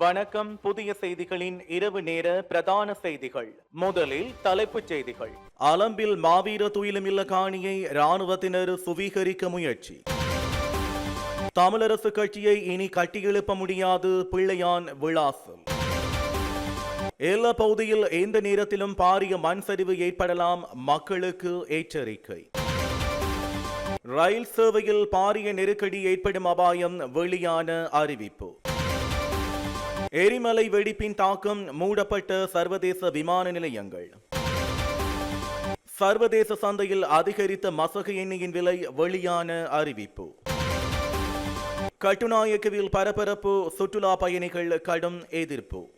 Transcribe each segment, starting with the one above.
வணக்கம். புதிய செய்திகளின் இரவு நேர பிரதான செய்திகள். முதலில் தலைப்புச் செய்திகள். அலம்பில் மாவீர துயிலுமில்ல காணியை ராணுவத்தினர் சுவீகரிக்க முயற்சி. தமிழரசு கட்சியை இனி கட்டியெழுப்ப முடியாது பிள்ளையான் விளாசம் எல்லா பகுதியில் எந்த நேரத்திலும் பாரிய மண் சரிவு ஏற்படலாம் மக்களுக்கு எச்சரிக்கை. ரயில் சேவையில் பாரிய நெருக்கடி ஏற்படும் அபாயம் வெளியான அறிவிப்பு. எரிமலை வெடிப்பின் தாக்கம் மூடப்பட்ட சர்வதேச விமான நிலையங்கள். சர்வதேச சந்தையில் அதிகரித்த மசகு எண்ணெயின் விலை வெளியான அறிவிப்பு. கட்டுநாயக்கவில் பரபரப்பு சுற்றுலா பயணிகள் கடும் எதிர்ப்பு.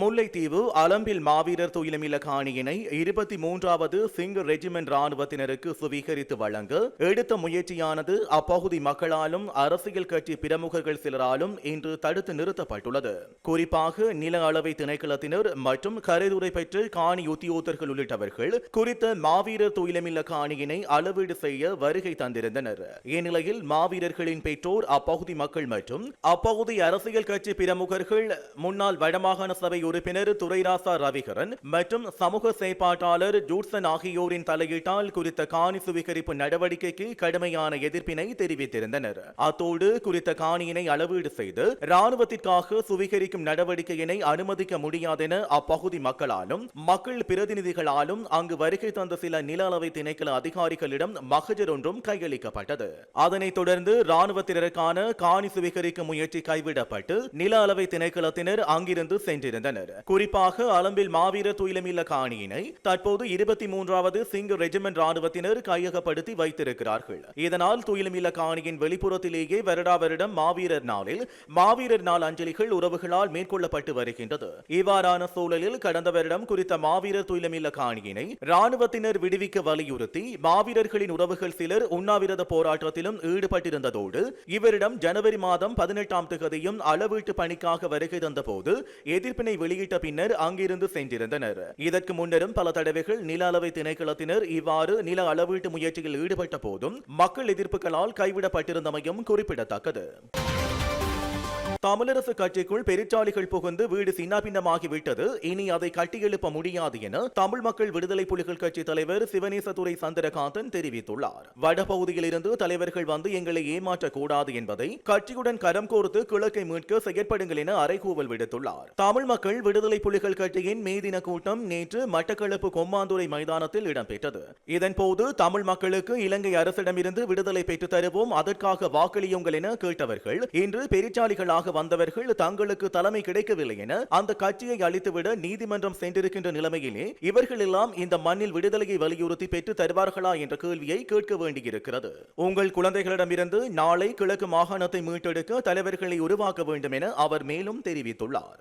முல்லைத்தீவு அலம்பில் மாவீரர் துயிலமில்ல காணியினை இருபத்தி மூன்றாவது சிங் ரெஜிமெண்ட் ராணுவத்தினருக்கு சுவீகரித்து வழங்க. எடுத்த முயற்சியானது அப்பகுதி மக்களாலும் அரசியல் கட்சி பிரமுகர்கள் சிலராலும் இன்று தடுத்து நிறுத்தப்பட்டுள்ளது. குறிப்பாக நில அளவை திணைக்களத்தினர் மற்றும் கரைதுரை பெற்று காணி உத்தியோகர்கள் உள்ளிட்டவர்கள் குறித்த மாவீரர் துயிலமில்ல காணியினை அளவீடு செய்ய வருகை தந்திருந்தனர். இந்நிலையில் மாவீரர்களின் பெற்றோர் அப்பகுதி மக்கள் மற்றும் அப்பகுதி அரசியல் கட்சி பிரமுகர்கள் முன்னாள் வடமாகாண சபை உறுப்பினர் துரைராசா ரவிகரன் மற்றும் சமூக செயற்பாட்டாளர் ஜூட்சன் ஆகியோரின் தலையீட்டால் குறித்த காணி சுவீகரிப்பு நடவடிக்கைக்கு கடுமையான எதிர்ப்பினை தெரிவித்திருந்தனர். அத்தோடு குறித்த காணியினை அளவீடு செய்து ராணுவத்திற்காக சுவீகரிக்கும் நடவடிக்கையினை அனுமதிக்க முடியாதென அப்பகுதி மக்களாலும் மக்கள் பிரதிநிதிகளாலும் அங்கு வருகை தந்த சில நில அளவை திணைக்கள அதிகாரிகளிடம் மகஜர் ஒன்றும் கையளிக்கப்பட்டது. அதனைத் தொடர்ந்து ராணுவத்தினருக்கான காணி சுவீகரிக்கும் முயற்சி கைவிடப்பட்டு நில அளவை திணைக்களத்தினர் அங்கிருந்து சென்றிருந்தனர். குறிப்பாக அலம்பில் மாவீர துயிலமில்ல காணியினை தற்போது இருபத்தி மூன்றாவது சிங் ரெஜிமெண்ட் ராணுவத்தினர் கையகப்படுத்தி வைத்திருக்கிறார்கள். இதனால் துயிலமில்ல காணியின் வெளிப்புறத்திலேயே வருடா வருடம் மாவீரர் நாளில் மாவீரர் நாள் அஞ்சலிகள் உறவுகளால் மேற்கொள்ளப்பட்டு வருகின்றது. இவ்வாறான சூழலில் கடந்த வருடம் குறித்த மாவீரர் துயிலமில்ல காணியினை ராணுவத்தினர் விடுவிக்க வலியுறுத்தி மாவீரர்களின் உறவுகள் சிலர் உண்ணாவிரத போராட்டத்திலும் ஈடுபட்டிருந்ததோடு இவரிடம் ஜனவரி மாதம் பதினெட்டாம் தேதியும் அளவீட்டு பணிக்காக வருகை தந்தபோது எதிர்ப்பினை வெளியிட்ட பின்னர் அங்கிருந்து சென்றிருந்தனர். இதற்கு முன்னரும் பல தடவைகள் நில அளவை திணைக்களத்தினர் இவ்வாறு நில அளவீட்டு முயற்சியில் ஈடுபட்ட போதும் மக்கள் எதிர்ப்புகளால் கைவிடப்பட்டிருந்தமையும் குறிப்பிடத்தக்கது. தமிழரசு கட்சிக்குள் பெருச்சாளிகள் புகுந்து வீடு சின்னாபின்னமாகிவிட்டது. இனி அதை கட்டியெழுப்ப முடியாது என தமிழ் மக்கள் விடுதலை புலிகள் கட்சி தலைவர் சிவனேசதுரை சந்திரகாந்தன் தெரிவித்துள்ளார். வடபகுதியில் இருந்து தலைவர்கள் வந்து எங்களை ஏமாற்றக்கூடாது என்பதை கட்சியுடன் கரம் கோர்த்து கிழக்கை மீட்க செயற்படுங்கள் என அறைகூவல் விடுத்துள்ளார். தமிழ் மக்கள் விடுதலை புலிகள் கட்சியின் மே தின கூட்டம் நேற்று மட்டக்களப்பு கொம்மாந்துறை மைதானத்தில் இடம்பெற்றது. இதன்போது தமிழ் மக்களுக்கு இலங்கை அரசிடமிருந்து விடுதலை பெற்றுத் தருவோம் அதற்காக வாக்களியுங்கள் என கேட்டவர்கள் இன்று பெருச்சாளிகளாக வந்தவர்கள் தங்களுக்கு தலைமை கிடைக்கவில்லை என அந்த கட்சியை அழித்துவிட நீதிமன்றம் சென்றிருக்கின்ற நிலைமையிலே இவர்கள் எல்லாம் இந்த மண்ணில் விடுதலையை வலியுறுத்தி பெற்று தருவார்களா என்ற கேள்வியை கேட்க வேண்டியிருக்கிறது. உங்கள் குழந்தைகளிடமிருந்து நாளை கிழக்கு மாகாணத்தை மீட்டெடுக்க தலைவர்களை உருவாக்க வேண்டும் என அவர் மேலும் தெரிவித்துள்ளார்.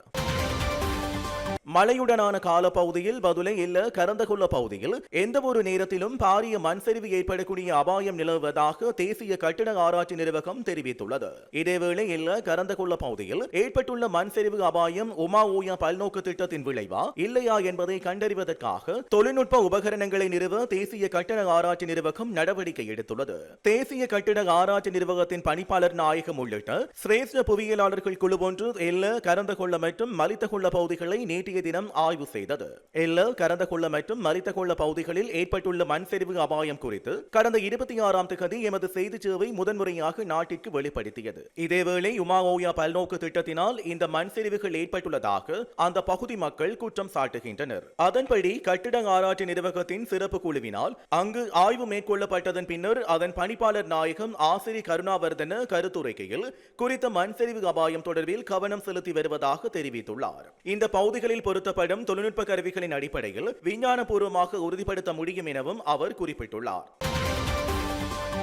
மழையுடனான காலப்பகுதியில் பதுளை இல்ல கரந்தகொள்ள பகுதியில் எந்த ஒரு நேரத்திலும் பாரிய மண் சரிவு ஏற்படக்கூடிய அபாயம் நிலவுவதாக தேசிய கட்டிட ஆராய்ச்சி நிறுவகம் தெரிவித்துள்ளது. இதேவேளை இல்ல கரந்தகொள்ள பகுதியில் ஏற்பட்டுள்ள மண் சரிவு அபாயம் உமா ஓயா பல்நோக்கு திட்டத்தின் விளைவா இல்லையா என்பதை கண்டறிவதற்காக தொழில்நுட்ப உபகரணங்களை நிறுவ தேசிய கட்டிட ஆராய்ச்சி நிறுவகம் நடவடிக்கை எடுத்துள்ளது. தேசிய கட்டிட ஆராய்ச்சி நிறுவகத்தின் பணிப்பாளர் நாயகம் உள்ளிட்ட சிரேஷ்ட புவியியலாளர்கள் குழு ஒன்று எல்ல கரந்தகொள்ள மற்றும் மலித்தகொள்ள பகுதிகளை நேற்றைய தினம் ஆய்வு செய்தது. எல்ல கரந்தகொள்ள மற்றும் மலித்தகொள்ள பகுதிகளில் ஏற்பட்டுள்ள மண் சரிவு அபாயம் குறித்து கடந்த இருபத்தி ஆறாம் தேதி எமது செய்தி சேவை முதன்முறையாக நாட்டிற்கு வெளிப்படுத்தியது. இதேவேளை உமா ஓயா பல்நோக்கு திட்டத்தினால் இந்த மண் சரிவுகள் ஏற்பட்டுள்ளதாக அந்த பகுதி மக்கள் குற்றம் சாட்டுகின்றனர். அதன்படி கட்டிட ஆராய்ச்சி நிர்வாகத்தின் சிறப்பு குழுவினால் அங்கு ஆய்வு மேற்கொள்ளப்பட்டதன் பின்னர் அதன் பணிப்பாளர் நாயகம் ஆசிரி கருணாவர்தன கருத்துரைக்கையில் குறித்த மண் சரிவு அபாயம் தொடர்பில் கவனம் செலுத்தி வருவதாக தெரிவித்துள்ளார். இந்த பகுதிகளில் பொருத்தப்படும் தொழில்நுட்ப கருவிகளின் அடிப்படையில் விஞ்ஞானபூர்வமாக உறுதிப்படுத்த முடியும் எனவும் அவர் குறிப்பிட்டுள்ளார்.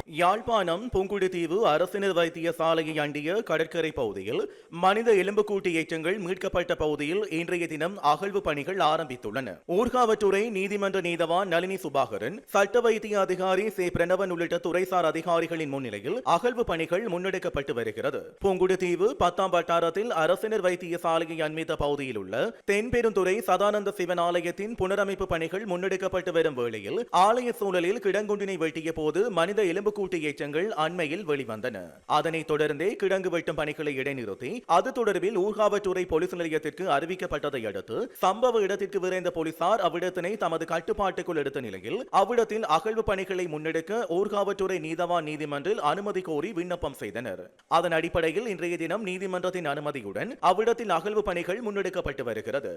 யாழ்ப்பாணம் புங்குடுதீவு அரசினர் வைத்தியசாலையை அண்டிய கடற்கரை பகுதியில் மனித எலும்புக்கூட்டு ஏற்றங்கள் மீட்கப்பட்ட பகுதியில் இன்றைய தினம் அகழ்வு பணிகள் ஆரம்பித்துள்ளன. ஊர்காவற்றுறை நீதிமன்ற நீதவான் நளினி சுபாகரன் சட்ட வைத்திய அதிகாரி சே. பிரணவன் உள்ளிட்ட துறைசார் அதிகாரிகளின் முன்னிலையில் அகழ்வு பணிகள் முன்னெடுக்கப்பட்டு வருகிறது. புங்குடுதீவு பத்தாம் வட்டாரத்தில் அரசினர் வைத்தியசாலையை அண்மித்த பகுதியில் உள்ள தென்பெருந்துறை சதானந்த சிவன் ஆலயத்தின் புனரமைப்பு பணிகள் முன்னெடுக்கப்பட்டு வரும் வேளையில் ஆலய சூழலில் கிடங்குண்டினை வெட்டிய போது மனித எலும்பு எலும்புக்கூட்டு எச்சங்கள் அண்மையில் வெளிவந்தன. அதனைத் தொடர்ந்தே கிடங்கு வெட்டும் பணிகளை இடைநிறுத்தி அது தொடர்பில் ஊர்காவற்றுறை போலீஸ் நிலையத்திற்கு அறிவிக்கப்பட்டதை அடுத்து சம்பவ இடத்திற்கு விரைந்த போலீசார் அவ்விடத்தினை தமது கட்டுப்பாட்டுக்குள் எடுத்த நிலையில் அவ்விடத்தில் அகழ்வு பணிகளை முன்னெடுக்க ஊர்காவற்றுறை நீதவான் நீதிமன்றில் அனுமதி கோரி விண்ணப்பம் செய்தனர். அதன் அடிப்படையில் இன்றைய தினம் நீதிமன்றத்தின் அனுமதியுடன் அவ்விடத்தில் அகழ்வு பணிகள் முன்னெடுக்கப்பட்டு வருகிறது.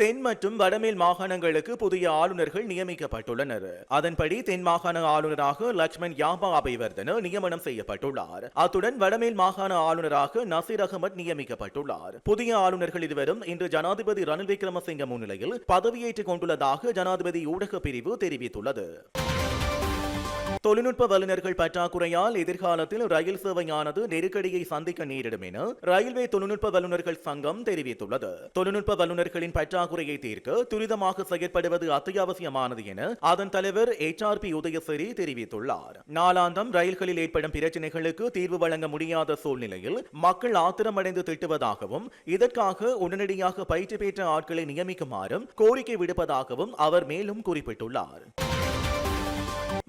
தென் மற்றும் வடமேல் மாகாணங்களுக்கு புதிய ஆளுநர்கள் நியமிக்கப்பட்டுள்ளனர். அதன்படி தென் மாகாண ஆளுநராக லட்சுமண் யாபா அபைவர்தன நியமனம் செய்யப்பட்டுள்ளார். அத்துடன் வடமேல் மாகாண ஆளுநராக நசீர் அகமது நியமிக்கப்பட்டுள்ளார். புதிய ஆளுநர்கள் இருவரும் இன்று ஜனாதிபதி ரணில் விக்ரமசிங்க முன்னிலையில் பதவியேற்றுக் கொண்டுள்ளதாக ஜனாதிபதி ஊடக பிரிவு தெரிவித்துள்ளது. தொழில்நுட்ப வல்லுநர்கள் பற்றாக்குறையால் எதிர்காலத்தில் ரயில் சேவையானது நெருக்கடியை சந்திக்க நேரிடும் என ரயில்வே தொழில்நுட்ப வல்லுநர்கள் சங்கம் தெரிவித்துள்ளது. தொழில்நுட்ப வல்லுநர்களின் பற்றாக்குறையை தீர்க்க துரிதமாக செயற்படுவது அத்தியாவசியமானது என அதன் தலைவர் எச் ஆர் பி உதயசரி தெரிவித்துள்ளார். நாளாந்தம் ரயில்களில் ஏற்படும் பிரச்சினைகளுக்கு தீர்வு வழங்க முடியாத சூழ்நிலையில் மக்கள் ஆத்திரமடைந்து திட்டுவதாகவும் இதற்காக உடனடியாக பயிற்சி பெற்ற ஆட்களை நியமிக்குமாறும் கோரிக்கை விடுப்பதாகவும் அவர் மேலும் குறிப்பிட்டுள்ளார்.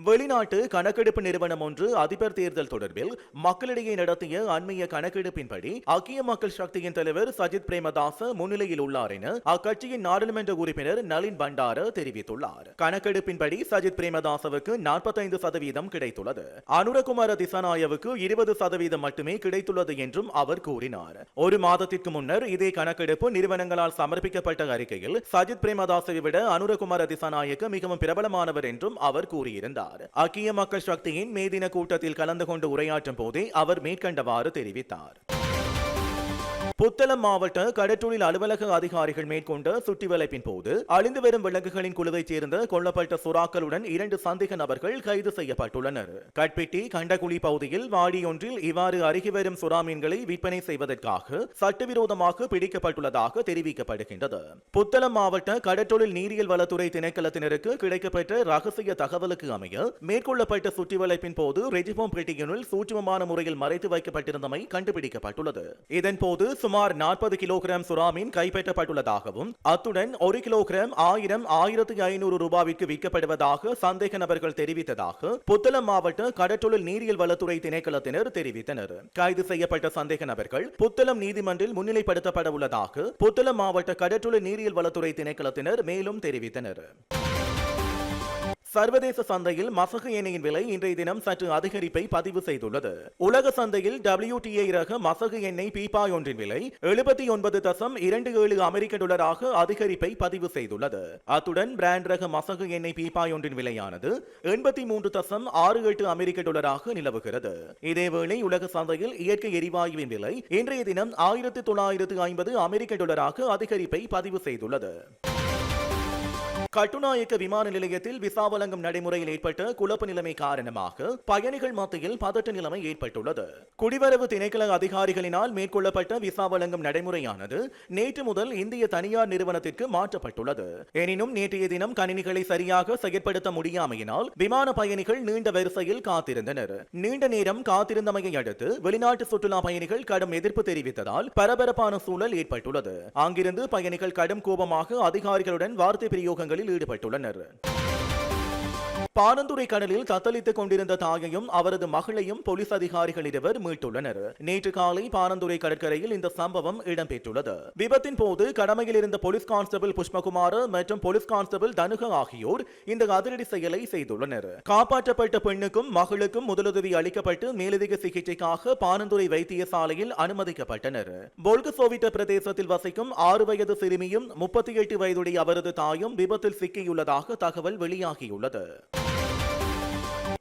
வெளிநாட்டு கணக்கெடுப்பு நிறுவனம் ஒன்று அதிபர் தேர்தல் தொடர்பில் மக்களிடையே நடத்திய அண்மைய கணக்கெடுப்பின்படி அக்கிய மக்கள் சக்தியின் தலைவர் சஜித் பிரேமதாச முன்னிலையில் உள்ளார் என அக்கட்சியின் நாடாளுமன்ற உறுப்பினர் நளின் பண்டார தெரிவித்துள்ளார். கணக்கெடுப்பின்படி சஜித் பிரேமதாசவுக்கு நாற்பத்தைந்து சதவீதம் கிடைத்துள்ளது. அனுரகுமார திசாநாயவுக்கு இருபது சதவீதம் மட்டுமே கிடைத்துள்ளது என்றும் அவர் கூறினார். ஒரு மாதத்திற்கு முன்னர் இதே கணக்கெடுப்பு நிறுவனங்களால் சமர்ப்பிக்கப்பட்ட அறிக்கையில் சஜித் பிரேமதாசவை விட அனுரகுமார திசாநாயக்கு மிகவும் பிரபலமானவர் என்றும் அவர் கூறியிருந்தார். ஐக்கிய மக்கள் சக்தியின் மே தின கூட்டத்தில் கலந்து கொண்டு உரையாற்றும் போதே அவர் மேற்கண்டவாறு தெரிவித்தார். புத்தளம் மாவட்ட கடற்றொழில் அலுவலக அதிகாரிகள் மேற்கொண்ட சுற்றி வளைப்பின் போது அழிந்து வரும் விலங்குகளின் குழுவைச் சேர்ந்த கொல்லப்பட்ட சுறாக்களுடன் இரண்டு சந்தேக நபர்கள் கைது செய்யப்பட்டுள்ளனர். கட்பெட்டி கண்டகுழி பகுதியில் வாடியொன்றில் இவ்வாறு அருகி வரும் சுறா மீன்களை விற்பனை செய்வதற்காக சட்டவிரோதமாக பிடிக்கப்பட்டுள்ளதாக தெரிவிக்கப்படுகின்றது. புத்தளம் மாவட்ட கடற்றொழில் நீரியல் வளத்துறை திணைக்களத்தினருக்கு கிடைக்கப்பெற்ற ரகசிய தகவலுக்கு அமைய மேற்கொள்ளப்பட்ட சுற்றி வளைப்பின் போது ரெஜிபோம் பெட்டியினுள் சூட்சமமான முறையில் மறைத்து வைக்கப்பட்டிருந்தமை கண்டுபிடிக்கப்பட்டுள்ளது. இதன்போது சுமார் நாற்பது கிலோகிராம் சுறாமீன் கைப்பற்றப்பட்டுள்ளதாகவும் அத்துடன் ஒரு கிலோகிராம் ஆயிரம் ஆயிரத்தி ஐநூறு ரூபாய்க்கு விற்கப்படுவதாக சந்தேக நபர்கள் தெரிவித்ததாக புத்தளம் மாவட்ட கடற்றொழில் நீரியல் வளத்துறை திணைக்களத்தினர் தெரிவித்தனர். கைது செய்யப்பட்ட சந்தேக நபர்கள் புத்தளம் நீதிமன்றில் முன்னிலைப்படுத்தப்பட உள்ளதாக புத்தளம் மாவட்ட கடற்றொழில் நீரியல் வளத்துறை திணைக்களத்தினர் மேலும் தெரிவித்தனர். சர்வதேச சந்தையில் மசகு எண்ணெயின் விலை இன்றைய தினம் சற்று அதிகரிப்பை பதிவு செய்துள்ளது. உலக சந்தையில் டபிள்யூடிஐ ரக மசகு எண்ணெய் பீப்பாய் ஒன்றின் விலை எழுபத்தி ஒன்பது தசம் இரண்டு ஏழு அமெரிக்க டாலராக அதிகரிப்பை பதிவு செய்துள்ளது. அத்துடன் பிராண்ட் ரக மசகு எண்ணெய் பீப்பாய் ஒன்றின் விலையானது எண்பத்தி மூன்று தசம் ஆறு எட்டு அமெரிக்க டாலராக நிலவுகிறது. இதேவேளை உலக சந்தையில் இயற்கை எரிவாயுவின் விலை இன்றைய தினம் ஆயிரத்து தொள்ளாயிரத்து ஐம்பது அமெரிக்க டாலராக அதிகரிப்பை பதிவு செய்துள்ளது. கட்டுநாயக்க விமான நிலையத்தில் விசா வழங்கும் நடைமுறையில் ஏற்பட்ட குழப்ப நிலைமை காரணமாக பயணிகள் மத்தியில் பதட்ட நிலைமை ஏற்பட்டுள்ளது. குடிவரவு திணைக்கள அதிகாரிகளினால் மேற்கொள்ளப்பட்ட விசா வழங்கும் நடைமுறையானது நேற்று முதல் இந்திய தனியார் நிறுவனத்திற்கு மாற்றப்பட்டுள்ளது. எனினும் நேற்றைய தினம் கணினிகளை சரியாக செயற்படுத்த முடியாமையினால் விமான பயணிகள் நீண்ட வரிசையில் காத்திருந்தனர். நீண்ட நேரம் காத்திருந்தமையை அடுத்து வெளிநாட்டு சுற்றுலா பயணிகள் கடும் எதிர்ப்பு தெரிவித்ததால் பரபரப்பான சூழல் ஏற்பட்டுள்ளது. அங்கிருந்து பயணிகள் கடும் கோபமாக அதிகாரிகளுடன் வார்த்தை பிரயோகங்களில் ஈடுபட்டுள்ளனர். பானந்துறை கடலில் தத்தளித்துக் கொண்டிருந்த தாயையும் அவரது மகளையும் போலீஸ் அதிகாரிகள் இருவர் மீட்டுள்ளனர். நேற்று காலை பானந்துறை கடற்கரையில் இந்த சம்பவம் இடம்பெற்றுள்ளது. விபத்தின் போது கடமையில் இருந்த போலீஸ் கான்ஸ்டபிள் புஷ்பகுமார் மற்றும் போலீஸ் கான்ஸ்டபிள் தனுக ஆகியோர் இந்த அதிரடி செயலை செய்துள்ளனர். காப்பாற்றப்பட்ட பெண்ணுக்கும் மகளுக்கும் முதலுதவி அளிக்கப்பட்டு மேலதிக சிகிச்சைக்காக பானந்துறை வைத்தியசாலையில் அனுமதிக்கப்பட்டனர். போல்கசோவிட்ட பிரதேசத்தில் வசிக்கும் ஆறு வயது சிறுமியும் முப்பத்தி எட்டு வயதுடைய அவரது தாயும் விபத்தில் சிக்கியுள்ளதாக தகவல் வெளியாகியுள்ளது.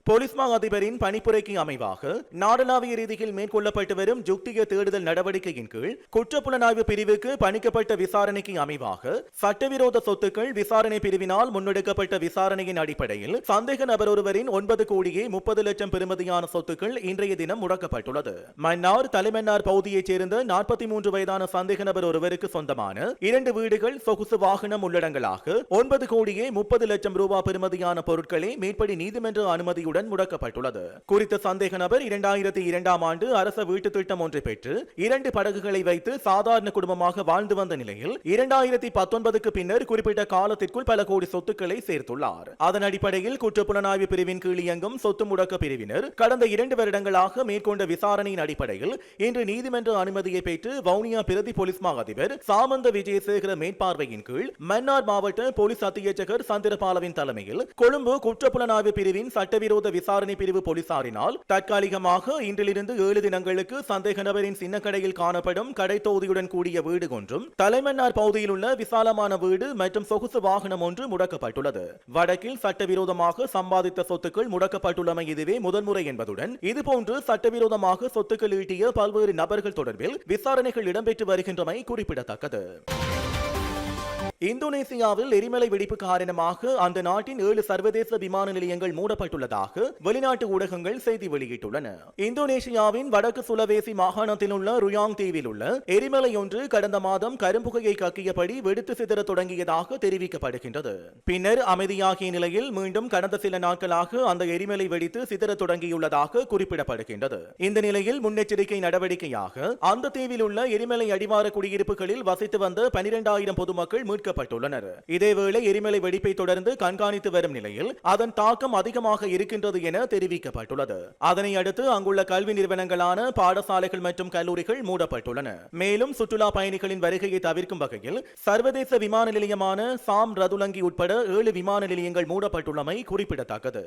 போலீஸ் மா அதிபரின் பணிப்புரைக்கு அமைவாக நாடளாவிய ரீதியில் மேற்கொள்ளப்பட்டு வரும் ஜுக்திய தேடுதல் நடவடிக்கையின் கீழ் குற்றப்புலனாய்வு பிரிவுக்கு பணிக்கப்பட்ட விசாரணைக்கு அமைவாக சட்டவிரோத சொத்துக்கள் விசாரணை பிரிவினால் முன்னெடுக்கப்பட்ட விசாரணையின் அடிப்படையில் சந்தேக நபர் ஒருவரின் ஒன்பது கோடியே முப்பது லட்சம் பெறுமதியான சொத்துக்கள் இன்றைய தினம் முடக்கப்பட்டுள்ளது. மன்னார் தலைமன்னார் பகுதியைச் சேர்ந்த நாற்பத்தி மூன்று வயதான சந்தேக நபர் ஒருவருக்கு சொந்தமான இரண்டு வீடுகள் சொகுசு வாகனம் உள்ளடங்கலாக ஒன்பது கோடியே முப்பது லட்சம் ரூபாய் பெறுமதியான பொருட்களை மேற்படி நீதிமன்ற அனுமதியுடன் தடையுடன் முடக்கப்பட்டுள்ளது. குறித்த சந்தேக நபர் இரண்டாயிரத்தி இரண்டாம் ஆண்டு அரச வீட்டு திட்டம் ஒன்றை பெற்று இரண்டு படகுகளை வைத்து சாதாரண குடும்பமாக வாழ்ந்து வந்த நிலையில் இரண்டாயிரத்தி பத்தொன்பதுக்கு பின்னர் குறிப்பிட்ட காலத்திற்குள் பல கோடி சொத்துக்களை சேர்த்துள்ளார். அதன் அடிப்படையில் குற்றப்புலனாய்வு பிரிவின் கீழ் இயங்கும் சொத்து முடக்க பிரிவினர் கடந்த இரண்டு வருடங்களாக மேற்கொண்ட விசாரணையின் அடிப்படையில் இன்று நீதிமன்ற அனுமதியை பெற்று வவுனியா பிரதி போலீஸ் மா அதிபர் சாமந்த விஜயசேகர மேற்பார்வையின் கீழ் மன்னார் மாவட்ட போலீஸ் அத்தியட்சகர் சந்திரபாலவின் தலைமையில் கொழும்பு குற்றப்புலனாய்வு பிரிவின் சட்டவிரோத விசாரணை பிரிவு போலீசாரினால் தற்காலிகமாக இன்றிலிருந்து ஏழு தினங்களுக்கு சந்தேக நபரின் சின்னக்கடையில் காணப்படும் கடை தொகுதியுடன் கூடிய வீடு ஒன்றும் தலைமன்னார் பகுதியில் உள்ள விசாலமான வீடு மற்றும் சொகுசு வாகனம் ஒன்று முடக்கப்பட்டுள்ளது. வடக்கில் சட்டவிரோதமாக சம்பாதித்த சொத்துக்கள் முடக்கப்பட்டுள்ளமை இதுவே முதன்முறை என்பதுடன் இதுபோன்று சட்டவிரோதமாக சொத்துக்கள் ஈட்டிய பல்வேறு நபர்கள் தொடர்பில் விசாரணைகள் இடம்பெற்று வருகின்றமை குறிப்பிடத்தக்கது. இந்தோனேசியாவில் எரிமலை வெடிப்பு காரணமாக அந்த நாட்டின் ஏழு சர்வதேச விமான நிலையங்கள் மூடப்பட்டுள்ளதாக வெளிநாட்டு ஊடகங்கள் செய்தி வெளியிட்டுள்ளன. இந்தோனேசியாவின் வடக்கு சுலவேசி மாகாணத்தில் உள்ள ருயாங் தீவில் உள்ள எரிமலை ஒன்று கடந்த மாதம் கரும்புகையை கக்கியபடி வெடித்து சிதற தொடங்கியதாக தெரிவிக்கப்படுகின்றது. பின்னர் அமைதியாகிய நிலையில் மீண்டும் கடந்த சில நாட்களாக அந்த எரிமலை வெடித்து சிதற தொடங்கியுள்ளதாக குறிப்பிடப்படுகின்றது. இந்த நிலையில் முன்னெச்சரிக்கை நடவடிக்கையாக அந்த தீவில் உள்ள எரிமலை அடிவார குடியிருப்புகளில் வசித்து வந்த பனிரெண்டாயிரம் பொதுமக்கள் மீட்க மீட்கப்பட்டுள்ளனர் இதேவேளை எரிமலை வெடிப்பை தொடர்ந்து கண்காணித்து வரும் நிலையில் அதன் தாக்கம் அதிகமாக இருக்கின்றது என தெரிவிக்கப்பட்டுள்ளது. அதனை அடுத்து அங்குள்ள கல்வி நிறுவனங்களான பாடசாலைகள் மற்றும் கல்லூரிகள் மூடப்பட்டுள்ளன. மேலும் சுற்றுலா பயணிகளின் வருகையை தவிர்க்கும் வகையில் சர்வதேச விமான நிலையமான சாம் ரதுலங்கி உட்பட ஏழு விமான நிலையங்கள் மூடப்பட்டுள்ளமை குறிப்பிடத்தக்கது.